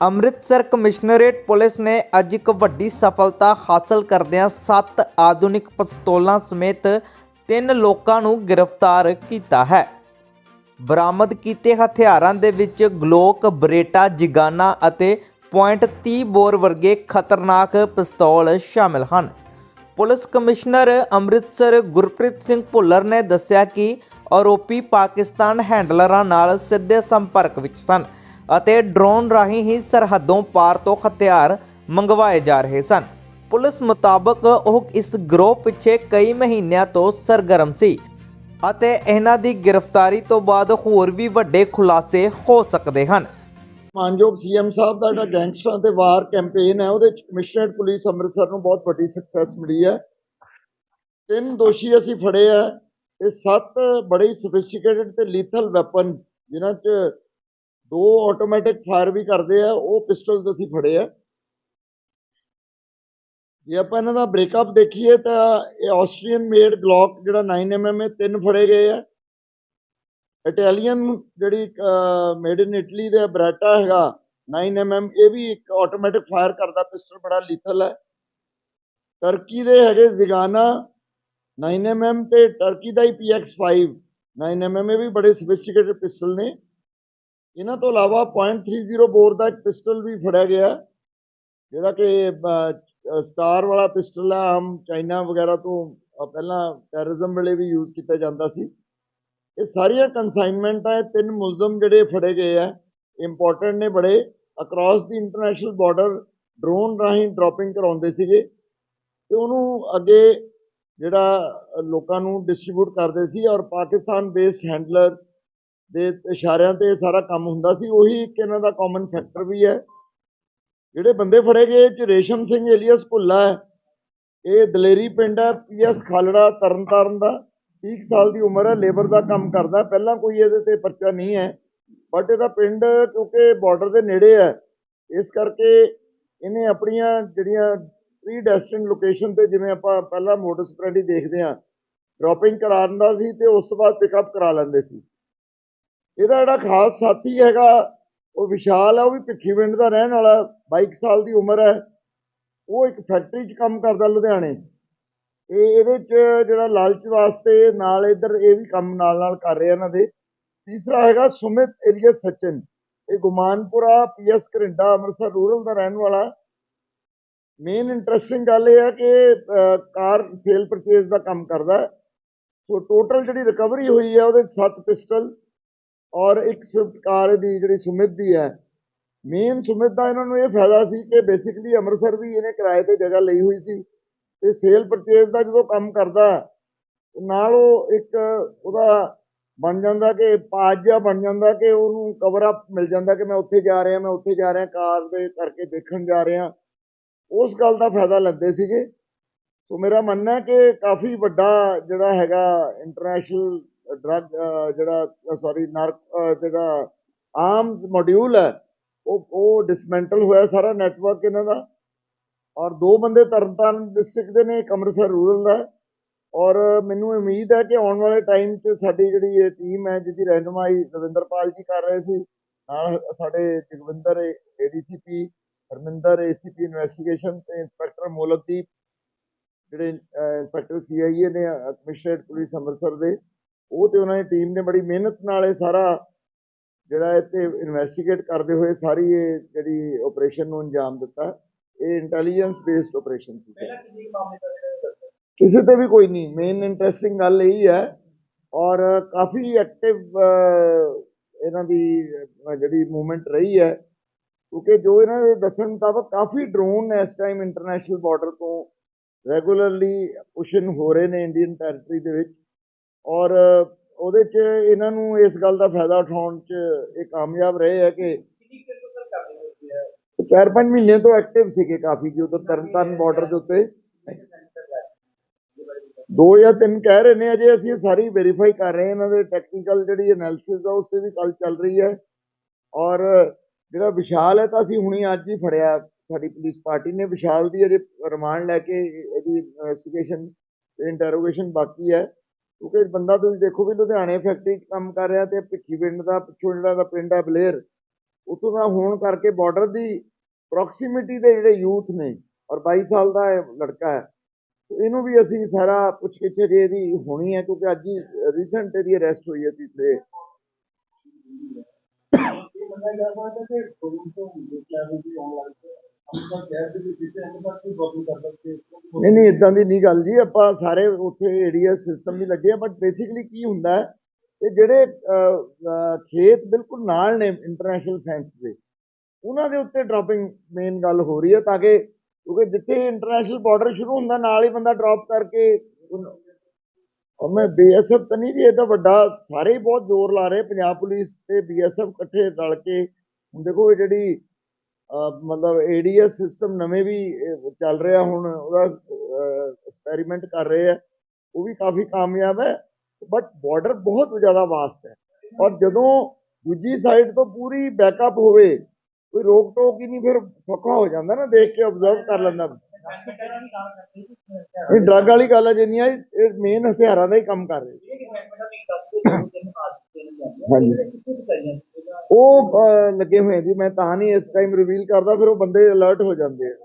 Amritsar commissionerate police ਨੇ ਅੱਜ ਇੱਕ ਵੱਡੀ ਸਫਲਤਾ ਹਾਸਲ ਕਰਦਿਆਂ 7 ਆਧੁਨਿਕ ਪਿਸਤੌਲਾਂ ਸਮੇਤ ਤਿੰਨ ਲੋਕਾਂ ਨੂੰ ਗ੍ਰਿਫਤਾਰ ਕੀਤਾ ਹੈ। ਬਰਾਮਦ ਕੀਤੇ ਹਥਿਆਰਾਂ ਦੇ ਵਿੱਚ ਗਲੋਕ, ਬਰੇਟਾ, ਜਿਗਾਨਾ ਅਤੇ .30 ਬੋਰ ਵਰਗੇ ਖਤਰਨਾਕ ਪਿਸਤੌਲ ਸ਼ਾਮਿਲ ਹਨ। ਪੁਲਿਸ ਕਮਿਸ਼ਨਰ ਅੰਮ੍ਰਿਤਸਰ ਗੁਰਪ੍ਰੀਤ ਸਿੰਘ ਭੁੱਲਰ ਨੇ ਦੱਸਿਆ ਕਿ ਆਰੋਪੀ ਪਾਕਿਸਤਾਨ ਹੈਂਡਲਰਾਂ ਨਾਲ ਸਿੱਧੇ ਸੰਪਰਕ ਵਿੱਚ ਸਨ। ਅਤੇ ਡਰੋਨ ਰਾਹੀਂ ਹੀ ਸਰਹੱਦੋਂ ਪਾਰ ਤੋਂ ਹਥਿਆਰ ਮੰਗਵਾਏ ਜਾ ਰਹੇ ਸਨ। ਪੁਲਿਸ ਮੁਤਾਬਕ ਉਹ ਇਸ ਗਰੋਹ ਪਿੱਛੇ ਕਈ ਮਹੀਨਿਆਂ ਤੋਂ ਸਰਗਰਮ ਸੀ ਅਤੇ ਇਹਨਾਂ ਦੀ ਗ੍ਰਿਫਤਾਰੀ ਤੋਂ ਬਾਅਦ ਹੋਰ ਵੀ ਵੱਡੇ ਖੁਲਾਸੇ ਹੋ ਸਕਦੇ ਹਨ। ਮਾਨਯੋਗ ਸੀਐਮ ਸਾਹਿਬ ਦਾ ਜਿਹੜਾ ਗੈਂਗਸਟਰਾਂ ਤੇ ਵਾਰ ਕੈਂਪੇਨ ਹੈ, ਉਹਦੇ ਚ ਕਮਿਸ਼ਨਰੇਟ ਪੁਲਿਸ ਅੰਮ੍ਰਿਤਸਰ ਨੂੰ ਬਹੁਤ ਵੱਡੀ ਸਕਸੈਸ ਮਿਲੀ ਹੈ। ਤਿੰਨ ਦੋਸ਼ੀ ਅਸੀਂ ਫੜੇ ਆ ਤੇ ਸੱਤ ਬੜੇ ਸੋਫਿਸਟੀਕੇਟਡ ਤੇ ਲੀਥਲ ਵੈਪਨ ਜਿਨ੍ਹਾਂ ਚ ਦੋ ਆਟੋਮੈਟਿਕ ਫਾਇਰ ਵੀ ਕਰਦੇ ਆ, ਉਹ ਪਿਸਟਲਸ ਅਸੀਂ ਫੜੇ ਆ। ਜੇ ਆਪਾਂ ਇਹਨਾਂ ਦਾ ਬ੍ਰੇਕਅਪ ਦੇਖੀਏ ਤਾਂ ਇਹ ਆਸਟਰੀਅਨ ਮੇਡ ਗਲੌਕ ਜਿਹੜਾ 9mm ਇਹ ਤਿੰਨ ਫੜੇ ਗਏ ਆ। ਇਟਾਲੀਅਨ ਜਿਹੜੀ ਮੇਡ ਇਨ ਇਟਲੀ ਦੇ ਬਰਾਟਾ ਹੈਗਾ 9mm ਇਹ ਵੀ ਇੱਕ ਆਟੋਮੈਟਿਕ ਫਾਇਰ ਕਰਦਾ ਪਿਸਟਲ ਬੜਾ ਲੀਥਲ ਹੈ ਟਰਕੀ ਦੇ ਹੈਗੇ ਜ਼ਿਗਾਨਾ 9mm ਤੇ ਟਰਕੀ ਦਾ ਹੀ PX5 9mm ਇਹ ਵੀ ਬੜੇ ਸੋਫਿਸਟੀਕੇਟਡ ਪਿਸਟਲ ਨੇ। ਇਹਨਾਂ ਤੋਂ ਇਲਾਵਾ .30 ਬੋਰ ਦਾ ਇੱਕ ਪਿਸਟਲ ਵੀ ਫੜਿਆ ਗਿਆ ਜਿਹੜਾ ਕਿ ਸਟਾਰ ਵਾਲਾ ਪਿਸਟਲ ਹੈ, ਆਮ ਚਾਈਨਾ ਵਗੈਰਾ ਤੋਂ ਪਹਿਲਾਂ ਟੈਰਰਿਜ਼ਮ ਵੇਲੇ ਵੀ ਯੂਜ਼ ਕੀਤਾ ਜਾਂਦਾ ਸੀ। ਇਹ ਸਾਰੀਆਂ ਕਨਸਾਈਨਮੈਂਟ ਇਹ ਤਿੰਨ ਮੁਲਜ਼ਮ ਜਿਹੜੇ ਫੜੇ ਗਏ ਆ ਇੰਪੋਰਟੈਂਟ ਨੇ ਬੜੇ। ਅਕ੍ਰੋਸ ਦੀ ਇੰਟਰਨੈਸ਼ਨਲ ਬਾਰਡਰ ਡਰੋਨ ਰਾਹੀਂ ਡ੍ਰੌਪਿੰਗ ਕਰਾਉਂਦੇ ਸੀਗੇ ਤੇ ਉਹਨੂੰ ਅੱਗੇ ਜਿਹੜਾ ਲੋਕਾਂ ਨੂੰ ਡਿਸਟ੍ਰੀਬਿਊਟ ਕਰਦੇ ਸੀ ਔਰ ਪਾਕਿਸਤਾਨ ਬੇਸਡ ਹੈਂਡਲਰਸ ਦੇ ਇਸ਼ਾਰਿਆਂ ਤੇ ਸਾਰਾ ਕੰਮ ਹੁੰਦਾ ਸੀ, ਉਹੀ ਇੱਕ ਇਹਨਾਂ ਦਾ ਕਾਮਨ ਫੈਕਟਰ ਵੀ ਹੈ। ਜਿਹੜੇ ਬੰਦੇ ਫੜੇ ਗਏ ਚ ਰੇਸ਼ਮ ਸਿੰਘ ਏਲੀਅਸ ਭੁੱਲਾ ਹੈ। ਇਹ ਦਲੇਰੀ ਪਿੰਡ ਹੈ, ਪੀਐਸ ਖਾਲੜਾ, ਤਰਨਤਾਰਨ ਦਾ। 30 ਸਾਲ ਦੀ ਉਮਰ ਹੈ, ਲੇਬਰ ਦਾ ਕੰਮ ਕਰਦਾ ਪਹਿਲਾਂ ਕੋਈ ਇਹਦੇ ਤੇ ਪਰਚਾ ਨਹੀਂ ਹੈ, ਬਟ ਇਹਦਾ ਪਿੰਡ ਕਿਉਂਕਿ ਬਾਰਡਰ ਦੇ ਨੇੜੇ ਹੈ। ਇਸ ਕਰਕੇ ਇਹਨੇ ਆਪਣੀਆਂ ਜਿਹੜੀਆਂ ਪ੍ਰੀ ਡੈਸਟਿਨ ਲੋਕੇਸ਼ਨ ਤੇ ਜਿਵੇਂ ਆਪਾਂ ਪਹਿਲਾਂ ਮੋਟਰ ਸਪਰੈਡੀ ਦੇਖਦੇ ਆ ਡ੍ਰੌਪਿੰਗ ਕਰਾ ਦਿੰਦਾ ਸੀ ਤੇ ਉਸ ਤੋਂ ਬਾਅਦ ਪਿਕਅਪ ਕਰਾ ਲੈਂਦੇ ਸੀ। ਇਹਦਾ ਜਿਹੜਾ ਖਾਸ ਸਾਥੀ ਹੈਗਾ, ਉਹ ਵਿਸ਼ਾਲ ਹੈ ਉਹ ਵੀ ਭਿੱਖੀਵਿੰਡ ਦਾ ਰਹਿਣ ਵਾਲਾ 22 ਸਾਲ ਦੀ ਉਮਰ ਹੈ। ਉਹ ਇੱਕ ਫੈਕਟਰੀ 'ਚ ਕੰਮ ਕਰਦਾ ਲੁਧਿਆਣੇ। ਇਹ ਇਹਦੇ 'ਚ ਜਿਹੜਾ ਲਾਲਚ ਵਾਸਤੇ ਨਾਲ ਇੱਧਰ ਇਹ ਵੀ ਕੰਮ ਨਾਲ ਨਾਲ ਕਰ ਰਿਹਾ ਇਹਨਾਂ ਦੇ। ਤੀਸਰਾ ਹੈਗਾ ਸੁਮਿਤ ਏਲੀਅਸ ਸਚਨ। ਇਹ ਗੁਮਾਨਪੁਰਾ ਪੀਐਸ ਕਰਿੰਡਾ ਅੰਮ੍ਰਿਤਸਰ ਰੂਰਲ ਦਾ ਰਹਿਣ ਵਾਲਾ। ਮੇਨ ਇੰਟਰਸਟਿੰਗ ਗੱਲ ਇਹ ਹੈ ਕਿ ਕਾਰ ਸੇਲ ਪਰਚੇਸ ਦਾ ਕੰਮ ਕਰਦਾ। ਸੋ ਟੋਟਲ ਜਿਹੜੀ ਰਿਕਵਰੀ ਹੋਈ ਹੈ ਉਹਦੇ 'ਚ ਸੱਤ ਪਿਸਟਲ। ਔਰ ਇੱਕ ਸਵਿਫਟ ਕਾਰ ਦੀ ਜਿਹੜੀ ਸੁਮਿਤ ਦੀ ਹੈ। ਮੇਨ ਸੁਮਿਤ ਦਾ ਇਹਨਾਂ ਨੂੰ ਇਹ ਫਾਇਦਾ ਸੀ ਕਿ ਬੇਸਿਕਲੀ ਅੰਮ੍ਰਿਤਸਰ ਵੀ ਇਹਨੇ ਕਿਰਾਏ ਤੇ ਜਗ੍ਹਾ ਲਈ ਹੋਈ ਸੀ ਤੇ ਸੇਲ ਪਰਚੇਸ ਦਾ ਜਦੋਂ ਕੰਮ ਕਰਦਾ, ਨਾਲ ਉਹ ਇੱਕ ਉਹਦਾ ਬਣ ਜਾਂਦਾ ਕਿ ਪਾਜਾ ਬਣ ਜਾਂਦਾ ਕਿ ਉਹਨੂੰ ਕਵਰ ਅਪ ਮਿਲ ਜਾਂਦਾ ਕਿ ਮੈਂ ਉੱਥੇ ਜਾ ਰਿਹਾ, ਮੈਂ ਉੱਥੇ ਜਾ ਰਿਹਾ, ਕਾਰ ਦੇ ਕਰਕੇ ਦੇਖਣ ਜਾ ਰਿਹਾ। ਉਸ ਗੱਲ ਦਾ ਫਾਇਦਾ ਲੈਂਦੇ ਸੀਗੇ। ਸੋ ਮੇਰਾ ਮੰਨਣਾ ਹੈ ਕਿ ਕਾਫੀ ਵੱਡਾ ਜਿਹੜਾ ਹੈਗਾ ਇੰਟਰਨੈਸ਼ਨਲ ਡਰੱਗ ਜਿਹੜਾ ਸੌਰੀ ਨਰ ਜਿਹੜਾ ਆਮ ਮੋਡਿਊਲ ਹੈ, ਉਹ ਉਹ ਡਿਸਮੈਂਟਲ ਹੋਇਆ ਸਾਰਾ ਨੈਟਵਰਕ ਇਹਨਾਂ ਦਾ। ਔਰ ਦੋ ਬੰਦੇ ਤਰਨਤਾਰਨ ਡਿਸਟ੍ਰਿਕਟ ਦੇ ਨੇ, ਇੱਕ ਅੰਮ੍ਰਿਤਸਰ ਰੂਰਲ ਦਾ ਔਰ ਮੈਨੂੰ ਉਮੀਦ ਹੈ ਕਿ ਆਉਣ ਵਾਲੇ ਟਾਈਮ 'ਚ ਸਾਡੀ ਜਿਹੜੀ ਇਹ ਟੀਮ ਹੈ, ਜਿਹਦੀ ਰਹਿਨੁਮਾਈ ਰਵਿੰਦਰਪਾਲ ਜੀ ਕਰ ਰਹੇ ਸੀ, ਨਾਲ ਸਾਡੇ Jagwinder ADCP Harminder ACP investigation ਤੇ ਇੰਸਪੈਕਟਰ ਮੋਲਕਦੀਪ, ਜਿਹੜੇ ਇੰਸਪੈਕਟਰ ਸੀਆਈਏ ਨੇ ਕਮਿਸ਼ਨਰੇਟ ਪੁਲਿਸ ਅੰਮ੍ਰਿਤਸਰ ਦੇ। ਉਹ ਤੇ ਉਹਨਾਂ ਦੀ ਟੀਮ ਨੇ ਬੜੀ ਮਿਹਨਤ ਨਾਲ ਇਹ ਸਾਰਾ ਜਿਹੜਾ ਇਹ ਤੇ ਇਨਵੈਸਟੀਗੇਟ ਕਰਦੇ ਹੋਏ ਸਾਰੀ ਇਹ ਜਿਹੜੀ ਆਪਰੇਸ਼ਨ ਨੂੰ ਅੰਜਾਮ ਦਿੱਤਾ। ਇਹ ਇੰਟੈਲੀਜੈਂਸ ਬੇਸਡ ਆਪਰੇਸ਼ਨ ਸੀ। ਕਿਸੇ ਤੇ ਵੀ ਕੋਈ ਨਹੀਂ। ਮੇਨ ਇੰਟਰਸਟਿੰਗ ਗੱਲ ਇਹ ਹੈ ਔਰ ਕਾਫੀ ਐਕਟਿਵ ਇਹਨਾਂ ਦੀ ਜਿਹੜੀ ਮੂਵਮੈਂਟ ਰਹੀ ਹੈ। ਕਿਉਂਕਿ ਜੋ ਇਹਨਾਂ ਦੇ ਦੱਸਣ ਮੁਤਾਬਕ ਕਾਫੀ ਡਰੋਨ ਇਸ ਟਾਈਮ ਇੰਟਰਨੈਸ਼ਨਲ ਬਾਰਡਰ ਤੋਂ ਰੈਗੂਲਰਲੀ ਪੁਸ਼ਨ ਹੋ ਰਹੇ ਨੇ ਇੰਡੀਅਨ ਟੈਰੀਟਰੀ ਦੇ ਵਿੱਚ। ਔਰ ਉਹਦੇ 'ਚ ਇਹਨਾਂ ਨੂੰ ਇਸ ਗੱਲ ਦਾ ਫਾਇਦਾ ਉਠਾਉਣ 'ਚ ਇਹ ਕਾਮਯਾਬ ਰਹੇ ਹੈ ਕਿ ਚਾਰ ਪੰਜ ਮਹੀਨੇ ਤੋਂ ਐਕਟਿਵ ਸੀਗੇ ਕਾਫੀ ਜੀ, ਉਧਰ ਤਰਨਤਾਰਨ ਬਾਰਡਰ ਦੇ ਉੱਤੇ। ਦੋ ਜਾਂ ਤਿੰਨ ਕਹਿ ਰਹੇ ਨੇ, ਅਜੇ ਅਸੀਂ ਇਹ ਸਾਰੀ ਵੈਰੀਫਾਈ ਕਰ ਰਹੇ ਹਾਂ, ਇਹਨਾਂ ਦੇ ਟੈਕਨੀਕਲ ਜਿਹੜੀ ਐਨਾਲਿਸਿਸ ਆ, ਉਸੇ ਵੀ ਕੱਲ ਚੱਲ ਰਹੀ ਹੈ। ਔਰ ਜਿਹੜਾ ਵਿਸ਼ਾਲ ਹੈ ਤਾਂ ਅਸੀਂ ਹੁਣੀ ਅੱਜ ਹੀ ਫੜਿਆ, ਸਾਡੀ ਪੁਲਿਸ ਪਾਰਟੀ ਨੇ ਵਿਸ਼ਾਲ ਦੀ ਅਜੇ ਰਿਮਾਂਡ ਲੈ ਕੇ ਇਹਦੀ ਇਨਵੈਸਟੀਗੇਸ਼ਨ ਇੰਟਰੋਗੇਸ਼ਨ ਬਾਕੀ ਹੈ। ਕਿਉਂਕਿ ਬੰਦਾ ਤੁਸੀਂ ਦੇਖੋ ਵੀ ਲੁਧਿਆਣੇ ਫੈਕਟਰੀ 'ਚ ਕੰਮ ਕਰ ਰਿਹਾ ਤੇ ਭਿੱਖੀਵਿੰਡ ਦਾ, ਪਿੱਛੋਂ ਜਿਹੜਾ ਦਾ ਪਿੰਡ ਹੈ ਬਲੇਰ ਉੱਥੋਂ ਦਾ ਹੋਣ ਕਰਕੇ ਬਾਰਡਰ ਦੀ ਪ੍ਰੋਕਸੀਮਿਟੀ ਦੇ ਜਿਹੜੇ ਯੂਥ ਨੇ ਔਰ 22 ਸਾਲ ਦਾ ਲੜਕਾ ਹੈ ਇਹਨੂੰ ਵੀ ਅਸੀਂ ਸਾਰਾ ਪੁੱਛ ਗਿੱਛ ਜੇ ਇਹਦੀ ਹੋਣੀ ਹੈ ਕਿਉਂਕਿ ਅੱਜ ਹੀ ਰੀਸੈਂਟ ਇਹਦੀ ਅਰੈਸਟ ਹੋਈ ਹੈ ਤੀਸਰੇ। ਨਹੀਂ ਨਹੀਂ ਇਦਾਂ ਦੀ ਨਹੀਂ ਗੱਲ ਜੀ, ਆਪਾਂ ਸਾਰੇ ਉੱਥੇ ਏਰੀਆ ਸਿਸਟਮ ਵੀ ਲੱਗੇ ਆ ਬਟ ਬੇਸਿਕਲੀ ਕੀ ਹੁੰਦਾ ਹੈ ਇਹ ਜਿਹੜੇ ਖੇਤ ਬਿਲਕੁਲ ਨਾਲ ਨੇ ਇੰਟਰਨੈਸ਼ਨਲ ਫੈਂਸ ਦੇ, ਉਹਨਾਂ ਦੇ ਉੱਤੇ ਡ੍ਰੌਪਿੰਗ ਮੇਨ ਗੱਲ ਹੋ ਰਹੀ ਹੈ ਤਾਂ ਕਿ ਕਿਉਂਕਿ ਜਿੱਥੇ ਇੰਟਰਨੈਸ਼ਨਲ ਬਾਰਡਰ ਸ਼ੁਰੂ ਹੁੰਦਾ, ਨਾਲ ਹੀ ਬੰਦਾ ਡ੍ਰੌਪ ਕਰਕੇ ਉਹਨੂੰ- ਔਰ ਮੈਂ ਬੀਐਸਐਫ ਤਾਂ ਨਹੀਂ ਜੀ, ਇਹ ਤਾਂ ਵੱਡਾ, ਸਾਰੇ ਹੀ ਬਹੁਤ ਜ਼ੋਰ ਲਾ ਰਹੇ, ਪੰਜਾਬ ਪੁਲਿਸ ਤੇ ਬੀਐਸਐਫ ਇਕੱਠੇ ਰਲ ਕੇ, ਹੁਣ ਦੇਖੋ ਇਹ ਜਿਹੜੀ ਮਤਲਬ ਏਡੀਐਸ ਸਿਸਟਮ ਨਵੇਂ ਵੀ ਚੱਲ ਰਿਹਾ ਹੁਣ ਉਹਦਾ ਐਕਸਪੈਰੀਮੈਂਟ ਕਰ ਰਹੇ ਆ। ਉਹ ਵੀ ਕਾਫੀ ਕਾਮਯਾਬ ਹੈ ਬਟ ਬਾਰਡਰ ਬਹੁਤ ਜ਼ਿਆਦਾ ਵਾਸਟ ਹੈ। ਔਰ ਜਦੋਂ ਦੂਜੀ ਸਾਈਡ ਤੋਂ ਪੂਰੀ ਬੈਕਅਪ ਹੋਵੇ ਕੋਈ ਰੋਕ ਟੋਕ ਹੀ ਨਹੀਂ ਫਿਰ ਸੌਖਾ ਹੋ ਜਾਂਦਾ ਨਾ ਦੇਖ ਕੇ ਆਬਜ਼ਰਵ ਕਰ ਲੈਂਦਾ ਇਹ ਡਰੱਗ ਵਾਲੀ ਗੱਲ ਹੈ ਜਿੰਨੀ ਆ ਇਹ ਮੇਨ ਹਥਿਆਰਾਂ ਦਾ ਹੀ ਕੰਮ ਕਰ ਰਹੇ ਹਾਂਜੀ। ਉਹ ਲੱਗੇ ਹੋਏ ਜੀ। ਮੈਂ ਤਾਂ ਨਹੀਂ ਇਸ ਟਾਈਮ ਰਿਵੀਲ ਕਰਦਾ, ਫਿਰ ਉਹ ਬੰਦੇ ਅਲਰਟ ਹੋ ਜਾਂਦੇ ਆ।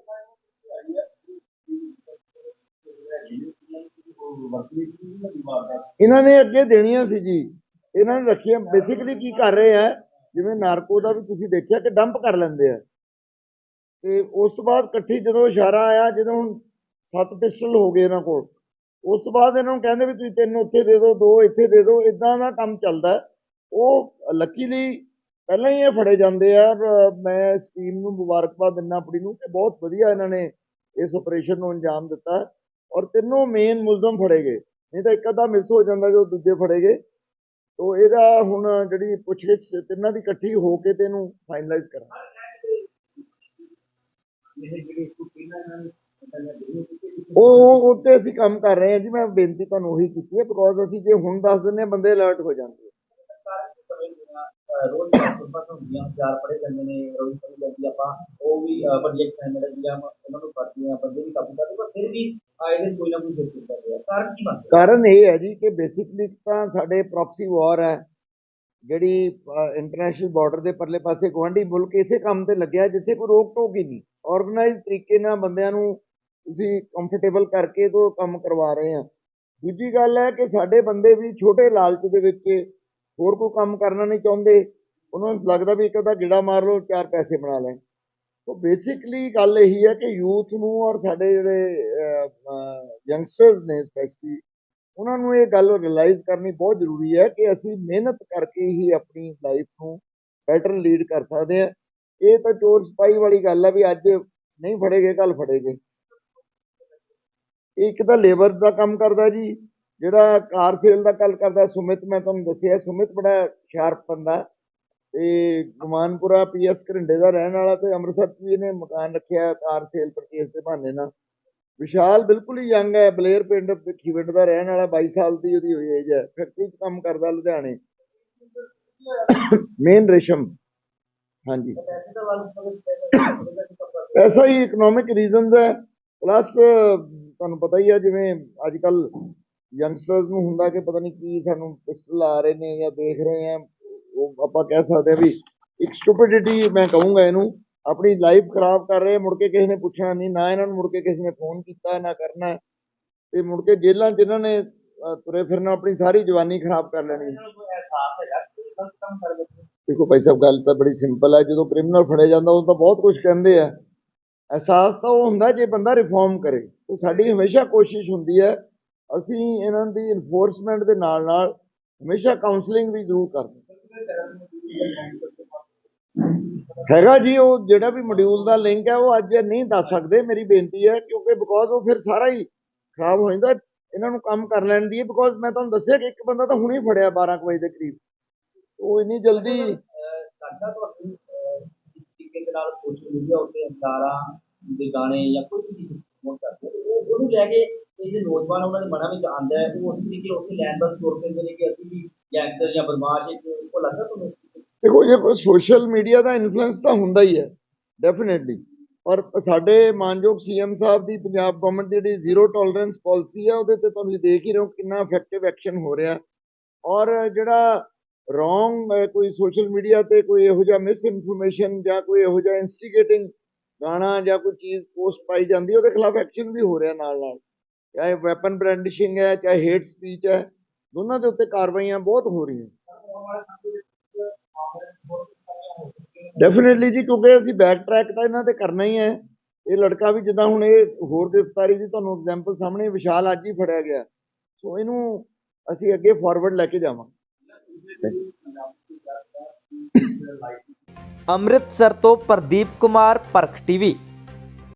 ਇਹਨਾਂ ਨੇ ਅੱਗੇ ਦੇਣੀਆਂ ਸੀ ਜੀ। ਇਹਨਾਂ ਨੇ ਰੱਖੀਆਂ। ਬੇਸਿਕਲੀ ਕੀ ਕਰ ਰਹੇ ਆ, ਜਿਵੇਂ ਨਾਰਕੋ ਦਾ ਵੀ ਤੁਸੀਂ ਦੇਖਿਆ ਕਿ ਡੰਪ ਕਰ ਲੈਂਦੇ ਆ। ਤੇ ਉਸ ਤੋਂ ਬਾਅਦ ਇਕੱਠੀ ਜਦੋਂ ਇਸ਼ਾਰਾ ਆਇਆ, ਜਦੋਂ ਹੁਣ ਸੱਤ ਪਿਸਟਲ ਹੋ ਗਏ ਇਹਨਾਂ ਕੋਲ, ਉਸ ਤੋਂ ਬਾਅਦ ਇਹਨਾਂ ਨੂੰ ਕਹਿੰਦੇ ਵੀ ਤੁਸੀਂ ਤਿੰਨ ਉੱਥੇ ਦੇ ਦਿਓ, ਦੋ ਇੱਥੇ ਦੇ ਦਿਓ ਇਦਾਂ ਦਾ ਕੰਮ ਚੱਲਦਾ। ਹੈ। ਉਹ ਲੱਕੀਲੀ ਪਹਿਲਾਂ ਹੀ ਇਹ ਫੜੇ ਜਾਂਦੇ ਆ, ਔਰ ਮੈਂ ਇਸ ਟੀਮ ਨੂੰ ਮੁਬਾਰਕਬਾਦ ਦਿੰਦਾ ਆਪਣੀ ਨੂੰ ਕਿ ਬਹੁਤ ਵਧੀਆ ਇਹਨਾਂ ਨੇ ਇਸ ਆਪਰੇਸ਼ਨ ਨੂੰ ਅੰਜਾਮ ਦਿੱਤਾ ਔਰ ਤਿੰਨੋਂ ਮੇਨ ਮੁਲਜ਼ਮ ਫੜੇ ਗਏ। ਨਹੀਂ ਤਾਂ ਇੱਕ ਅੱਧਾ ਮਿਸ ਹੋ ਜਾਂਦਾ ਜੋ ਦੂਜੇ ਫੜੇ ਗਏ। ਤੋ ਇਹਦਾ ਹੁਣ ਜਿਹੜੀ ਪੁੱਛਗਿੱਛ ਤਿੰਨਾਂ ਦੀ ਇਕੱਠੀ ਹੋ ਕੇ ਤੇ ਇਹਨੂੰ ਫਾਈਨਲਾਈਜ਼ ਕਰਾਂਗੇ। ਉਹ ਉਹ ਉੱਤੇ ਅਸੀਂ ਕੰਮ ਕਰ ਰਹੇ ਹਾਂ ਜੀ, ਮੈਂ ਬੇਨਤੀ ਤੁਹਾਨੂੰ ਉਹੀ ਕੀਤੀ ਹੈ ਬਿਕੋਜ਼ ਅਸੀਂ ਜੇ ਹੁਣ ਦੱਸ ਦਿੰਦੇ ਹਾਂ, ਬੰਦੇ ਅਲਰਟ ਹੋ ਜਾਂਦੇ। ਰੋਜ਼ ਸੁਬਤ ਹੁੰਦੀਆਂ ਚਾਰ ਪੜੇ ਜਾਂਦੇ ਨੇ, ਰੋਜ਼ ਪੜੀ ਜਾਂਦੀ ਆਪਾਂ, ਉਹ ਵੀ ਪ੍ਰੋਜੈਕਟ ਹੈ ਮੇਰਾ ਉਹਨਾਂ ਨੂੰ ਪੜ੍ਹਦੇ ਆ ਵੀ ਕਾਬੂ ਕਰਦੇ, ਪਰ ਫਿਰ ਵੀ ਆਏ ਕੋਈ ਨਾ ਕੋਈ ਦਿੱਕਤ ਕਰਦੇ ਆ ਕਾਰਨ ਕੀ ਬਣਦਾ ਕਾਰਨ ਇਹ ਹੈ ਜੀ ਕਿ ਬੇਸਿਕਲੀ ਤਾਂ ਸਾਡੇ ਪ੍ਰੋਕਸੀ ਵਾਰ ਹੈ, ਜਿਹੜੀ ਇੰਟਰਨੈਸ਼ਨਲ ਬਾਰਡਰ ਦੇ ਪਰਲੇ ਪਾਸੇ ਗਵਾਂਢੀ ਮੁਲਕ ਇਸੇ ਕੰਮ ਤੇ ਲੱਗਿਆ ਜਿੱਥੇ ਕੋਈ ਰੋਕ ਟੋਕ ਹੀ ਨਹੀਂ। ਆਰਗੇਨਾਈਜ਼ ਤਰੀਕੇ ਨਾਲ ਬੰਦਿਆਂ ਨੂੰ ਤੁਸੀਂ ਕੰਫਰਟੇਬਲ ਕਰਕੇ ਤੋਂ ਕੰਮ ਕਰਵਾ ਰਹੇ ਆ ਦੂਜੀ ਗੱਲ ਹੈ ਕਿ ਸਾਡੇ ਬੰਦੇ ਵੀ ਛੋਟੇ ਲਾਲਚ ਦੇ ਵਿੱਚ ਹੋਰ ਕੋਈ ਕੰਮ ਕਰਨਾ ਨਹੀਂ ਚਾਹੁੰਦੇ। ਉਹਨਾਂ ਨੂੰ ਲੱਗਦਾ ਵੀ ਇੱਕ ਅੱਧਾ ਗਿੜਾ ਮਾਰ ਲਓ, ਚਾਰ ਪੈਸੇ ਬਣਾ ਲੈਣ। ਤਾਂ ਬੇਸਿਕਲੀ ਗੱਲ ਇਹੀ ਹੈ ਕਿ ਯੂਥ ਨੂੰ ਔਰ ਸਾਡੇ ਜਿਹੜੇ ਯੰਗਸਟਰਸ ਨੇ ਸਪੈਸ਼ਲੀ ਉਹਨਾਂ ਨੂੰ ਇਹ ਗੱਲ ਰਿਅਲਾਈਜ਼ ਕਰਨੀ ਬਹੁਤ ਜ਼ਰੂਰੀ ਹੈ ਕਿ ਅਸੀਂ ਮਿਹਨਤ ਕਰਕੇ ਹੀ ਆਪਣੀ ਲਾਈਫ ਨੂੰ ਬੈਟਰ ਲੀਡ ਕਰ ਸਕਦੇ ਹਾਂ। ਇਹ ਤਾਂ ਚੋਰ ਸਪਾਈ ਵਾਲੀ ਗੱਲ ਹੈ ਵੀ ਅੱਜ ਨਹੀਂ ਫੜੇਗੇ ਕੱਲ ਫੜੇਗੇ। ਇੱਕ ਤਾਂ ਲੇਬਰ ਦਾ ਕੰਮ ਕਰਦਾ ਜੀ। ਜਿਹੜਾ ਕਾਰ ਸੇਲ ਦਾ ਗੱਲ ਕਰਦਾ ਸੁਮਿਤ, ਮੈਂ ਤੁਹਾਨੂੰ ਦੱਸਿਆ ਸੁਮਿਤ ਬੜਾ ਸ਼ਾਰਪ ਬੰਦਾ ਤੇ ਗੁਮਾਨਪੁਰਾ ਪੀਐਸ ਘਰਿੰਡੇ ਦਾ ਰਹਿਣ ਵਾਲਾ ਤੇ ਅੰਮ੍ਰਿਤਸਰ ਵੀ ਇਹਨੇ ਮਕਾਨ ਰੱਖਿਆ ਕਾਰ ਸੇਲ ਪਰਚੇਸ ਦੇ ਬਹਾਨੇ ਨਾਲ। ਵਿਸ਼ਾਲ ਬਿਲਕੁਲ ਹੀ ਯੰਗ ਹੈ ਬਲੇਰ ਪਿੰਡ ਭਿੱਖੀਵਿੰਡ ਦਾ ਰਹਿਣ ਵਾਲਾ 22 ਸਾਲ ਦੀ ਉਹਦੀ ਹੋਈ ਏਜ ਹੈ, ਫੈਕਟਰੀ 'ਚ ਕੰਮ ਕਰਦਾ ਲੁਧਿਆਣੇ। ਮੇਨ ਰੇਸ਼ਮ, ਹਾਂਜੀ। ਐਸਾ ਹੀ ਇਕਨੋਮਿਕ ਰੀਜ਼ਨਸ ਹੈ ਪਲੱਸ ਤੁਹਾਨੂੰ ਪਤਾ ਹੀ ਹੈ ਜਿਵੇਂ ਅੱਜ ਕੱਲ ਯੰਗਸਟਰਸ ਨੂੰ ਹੁੰਦਾ ਕਿ ਪਤਾ ਨਹੀਂ ਕੀ ਸਾਨੂੰ ਪਿਸਟਲ ਆ ਰਹੇ ਨੇ ਜਾਂ ਦੇਖ ਰਹੇ ਆ, ਉਹ ਆਪਾਂ ਕਹਿ ਸਕਦੇ ਆ ਵੀ ਇੱਕ ਸਟੂਪਿਡਿਟੀ ਮੈਂ ਕਹੂੰਗਾ ਇਹਨੂੰ, ਆਪਣੀ ਲਾਈਫ ਖਰਾਬ ਕਰ ਰਹੇ ਮੁੜ ਕੇ ਕਿਸੇ ਨੇ ਪੁੱਛਣਾ ਨਹੀਂ ਨਾ ਇਹਨਾਂ ਨੂੰ ਮੁੜ ਕੇ ਕਿਸੇ ਨੇ ਫੋਨ ਕੀਤਾ, ਨਾ ਕਰਨਾ ਹੈ। ਤੇ ਮੁੜ ਕੇ ਜੇਲ੍ਹਾਂ 'ਚ ਨੇ ਤੁਰੇ ਫਿਰਨਾ, ਆਪਣੀ ਸਾਰੀ ਜਵਾਨੀ ਖਰਾਬ ਕਰ ਲੈਣੀ ਦੇਖੋ ਭਾਈ ਸਾਹਿਬ, ਗੱਲ ਤਾਂ ਬੜੀ ਸਿੰਪਲ ਹੈ ਜਦੋਂ ਕ੍ਰਿਮੀਨਲ ਫੜਿਆ ਜਾਂਦਾ ਉਹ ਤਾਂ ਬਹੁਤ ਕੁਝ ਕਹਿੰਦੇ ਆ ਅਹਿਸਾਸ ਤਾਂ ਉਹ ਹੁੰਦਾ, ਜੇ ਬੰਦਾ ਰਿਫਾਰਮ ਕਰੇ, ਉਹ ਸਾਡੀ ਹਮੇਸ਼ਾ ਕੋਸ਼ਿਸ਼ ਹੁੰਦੀ ਹੈ ਅਸੀਂ ਇਹਨਾਂ ਦੀ ਇਨਫੋਰਸਮੈਂਟ ਦੇ ਨਾਲ ਨਾਲ ਹਮੇਸ਼ਾ ਕਾਉਂਸਲਿੰਗ ਵੀ ਜ਼ਰੂਰ ਕਰਦੇ ਹੈਗਾ ਜੀ ਉਹ ਜਿਹੜਾ ਵੀ ਮੋਡਿਊਲ ਦਾ ਲਿੰਕ ਹੈ ਉਹ ਅੱਜ ਨਹੀਂ ਦੱਸ ਸਕਦੇ ਮੇਰੀ ਬੇਨਤੀ ਹੈ ਕਿਉਂਕਿ ਬਿਕੋਜ਼ ਉਹ ਫਿਰ ਸਾਰਾ ਹੀ ਖਰਾਬ ਹੋ ਜਾਂਦਾ ਇਹਨਾਂ ਨੂੰ ਕੰਮ ਕਰ ਲੈਣ ਦੀ ਬਿਕੋਜ਼ ਮੈਂ ਤੁਹਾਨੂੰ ਦੱਸਿਆ ਕਿ ਇੱਕ ਬੰਦਾ ਤਾਂ ਹੁਣੇ ਹੀ ਫੜਿਆ 12 ਕੁ ਵਜੇ ਦੇ ਕਰੀਬ। ਉਹ ਇੰਨੀ ਜਲਦੀ ਸਾਡਾ ਤੁਹਾਨੂੰ ਅਹ, ਇਸ ਤਰੀਕੇ ਦੇ ਨਾਲ ਸੋਸ਼ਲ ਮੀਡੀਆ ਉੱਤੇ ਅੰਦਾਰਾਂ ਦੇ ਗਾਣੇ ਜਾਂ ਕੋਈ ਵੀ ਚੀਜ਼ ਪ੍ਰਮੋਟ ਕਰਦੇ ਹੋ, ਉਹ ਉਹਨੂੰ ਲੈ ਕੇ ਇਹ ਜਿਹੜੇ ਨੌਜਵਾਨ ਉਹਨਾਂ ਦੇ ਮਨਾਂ ਵਿੱਚ ਆਉਂਦਾ ਹੈ, ਉਹ ਉਸ ਤਰੀਕੇ ਉੱਥੇ ਲੈਣ ਦਾ ਤੁਰ ਪੈਂਦੇ ਨੇ ਕਿ ਅਸੀਂ ਵੀ ਗੈਂਗਸਟਰ ਜਾਂ ਬਦਮਾਸ਼ ਇੱਕ ਉਹ ਲੱਗਦਾ ਤੁਹਾਨੂੰ? ਦੇਖੋ ਇਹ ਸੋਸ਼ਲ ਮੀਡੀਆ ਦਾ ਇਨਫਲੂਐਂਸ ਤਾਂ ਹੁੰਦਾ ਹੀ ਹੈ ਡੈਫੀਨਿਟਲੀ ਔਰ ਸਾਡੇ ਮਾਨਯੋਗ ਸੀਐਮ ਸਾਹਿਬ ਦੀ ਪੰਜਾਬ ਗਵਰਨਮੈਂਟ ਦੀ ਜਿਹੜੀ ਜ਼ੀਰੋ ਟੋਲਰੈਂਸ ਪਾਲਿਸੀ ਹੈ, ਉਹਦੇ ਤੇ ਤੁਸੀਂ ਦੇਖ ਹੀ ਰਹੇ ਹੋ ਕਿੰਨਾ ਇਫੈਕਟਿਵ ਐਕਸ਼ਨ ਹੋ ਰਿਹਾ। ਔਰ ਜਿਹੜਾ ਰੋਂਗ ਕੋਈ ਸੋਸ਼ਲ ਮੀਡੀਆ ਤੇ ਕੋਈ ਇਹੋ ਜਿਹਾ ਮਿਸ ਇਨਫੋਰਮੇਸ਼ਨ ਜਾਂ ਕੋਈ ਇਹੋ ਜਿਹਾ ਇਨਸਟੀਗੇਟਿੰਗ ਗਾਣਾ ਜਾਂ ਕੋਈ ਚੀਜ਼ ਪੋਸਟ ਪਾਈ ਜਾਂਦੀ ਹੈ, ਉਹਦੇ ਖਿਲਾਫ ਐਕਸ਼ਨ ਵੀ ਹੋ ਰਿਹਾ ਨਾਲ ਨਾਲ ਚਾਹੇ ਵੈਪਨ ਬ੍ਰੈਂਡਿਸ਼ਿੰਗ ਹੈ, ਚਾਹੇ ਹੇਟ ਸਪੀਚ ਹੈ, ਦੋਨਾਂ ਦੇ ਉੱਤੇ ਕਾਰਵਾਈਆਂ ਬਹੁਤ ਹੋ ਰਹੀਆਂ। ਡੈਫੀਨਿਟਲੀ ਜੀ, ਕਿਉਂਕਿ ਅਸੀਂ ਬੈਕ ਟਰੈਕ ਤਾਂ ਇਹਨਾਂ ਤੇ ਕਰਨਾ ਹੀ ਹੈ। ਇਹ ਲੜਕਾ ਵੀ ਜਿੱਦਾਂ ਹੁਣ ਇਹ ਹੋਰ ਗ੍ਰਿਫਤਾਰੀ ਦੀ ਤੁਹਾਨੂੰ ਐਗਜ਼ਾਮਪਲ ਸਾਹਮਣੇ ਵਿਸ਼ਾਲ ਅੱਜ ਹੀ ਫੜਿਆ ਗਿਆ। ਸੋ ਇਹਨੂੰ ਅਸੀਂ ਅੱਗੇ ਫਾਰਵਰਡ ਲੈ ਕੇ ਜਾਵਾਂਗੇ। ਅੰਮ੍ਰਿਤਸਰ ਤੋਂ ਪ੍ਰਦੀਪ ਕੁਮਾਰ, ਪਰਖ ਟੀਵੀ।